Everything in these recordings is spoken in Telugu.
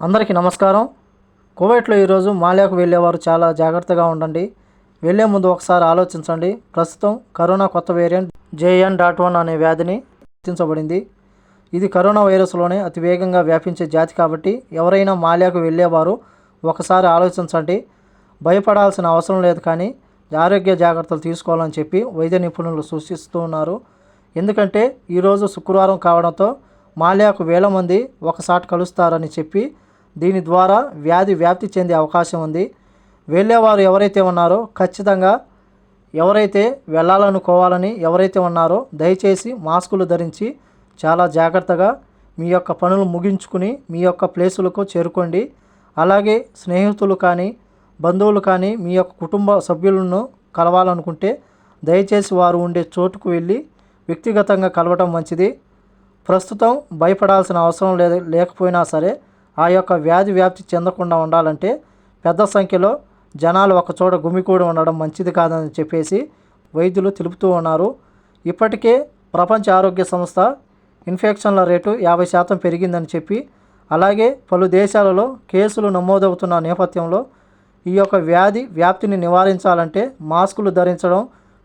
అందరికీ నమస్కారం. కువైట్లో ఈరోజు మాల్యాకు వెళ్ళేవారు చాలా జాగ్రత్తగా ఉండండి. వెళ్ళే ముందు ఒకసారి ఆలోచించండి. ప్రస్తుతం కరోనా కొత్త వేరియంట్ జేఎన్ డాట్ వన్ అనే వ్యాధిని గుర్తించబడింది. ఇది కరోనా వైరస్లోనే అతి వేగంగా వ్యాపించే జాతి కాబట్టి ఎవరైనా మాల్యాకు వెళ్ళేవారు ఒకసారి ఆలోచించండి. భయపడాల్సిన అవసరం లేదు కానీ ఆరోగ్య జాగ్రత్తలు తీసుకోవాలని చెప్పి వైద్య నిపుణులు సూచిస్తూ ఉన్నారు. ఎందుకంటే ఈరోజు శుక్రవారం కావడంతో మాల్యాకు వేల మంది ఒకసారి కలుస్తారని చెప్పి దీని ద్వారా వ్యాధి వ్యాప్తి చెందే అవకాశం ఉంది. వెళ్ళేవారు ఎవరైతే ఉన్నారో ఖచ్చితంగా ఎవరైతే వెళ్ళాలనుకోవాలని ఎవరైతే ఉన్నారో దయచేసి మాస్కులు ధరించి చాలా జాగ్రత్తగా మీ యొక్క పనులు ముగించుకుని మీ యొక్క ప్లేసులకు చేరుకోండి. అలాగే స్నేహితులు కానీ బంధువులు కానీ మీ యొక్క కుటుంబ సభ్యులను కలవాలనుకుంటే దయచేసి వారు ఉండే చోటుకు వెళ్ళి వ్యక్తిగతంగా కలవటం మంచిది. ప్రస్తుతం భయపడాల్సిన అవసరం లేదు లేకపోయినా సరే ఆ యొక్క వ్యాధి వ్యాప్తి చెందకుండా ఉండాలంటే పెద్ద సంఖ్యలో జనాలు ఒకచోట గుమికూడి ఉండడం మంచిది కాదని చెప్పేసి వైద్యులు తెలుపుతూ ఉన్నారు. ఇప్పటికే ప్రపంచ ఆరోగ్య సంస్థ ఇన్ఫెక్షన్ల రేటు యాభై శాతం పెరిగిందని చెప్పి అలాగే పలు దేశాలలో కేసులు నమోదవుతున్న నేపథ్యంలో ఈ యొక్క వ్యాధి వ్యాప్తిని నివారించాలంటే మాస్కులు ధరించడం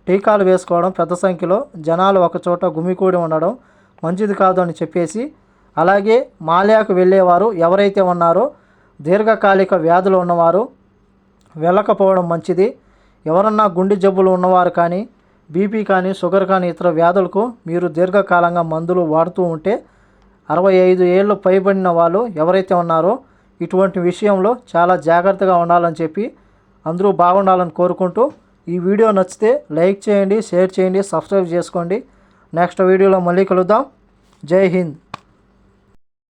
టీకాలు వేసుకోవడం పెద్ద సంఖ్యలో జనాలు ఒకచోట గుమికూడి ఉండడం మంచిది కాదు అని చెప్పేసి అలాగే మాల్యాకు వెళ్ళేవారు ఎవరైతే ఉన్నారో దీర్ఘకాలిక వ్యాధులు ఉన్నవారు వెళ్ళకపోవడం మంచిది. ఎవరన్నా గుండె జబ్బులు ఉన్నవారు కానీ బీపీ కానీ షుగర్ కానీ ఇతర వ్యాధులకు మీరు దీర్ఘకాలంగా మందులు వాడుతూ ఉంటే అరవై ఐదు ఏళ్ళు పైబడిన వాళ్ళు ఎవరైతే ఉన్నారో ఇటువంటి విషయంలో చాలా జాగ్రత్తగా ఉండాలని చెప్పి అందరూ బాగుండాలని కోరుకుంటూ ఈ వీడియో నచ్చితే లైక్ చేయండి షేర్ చేయండి సబ్స్క్రైబ్ చేసుకోండి. నెక్స్ట్ వీడియోలో మళ్ళీ కలుద్దాం. జై హింద్.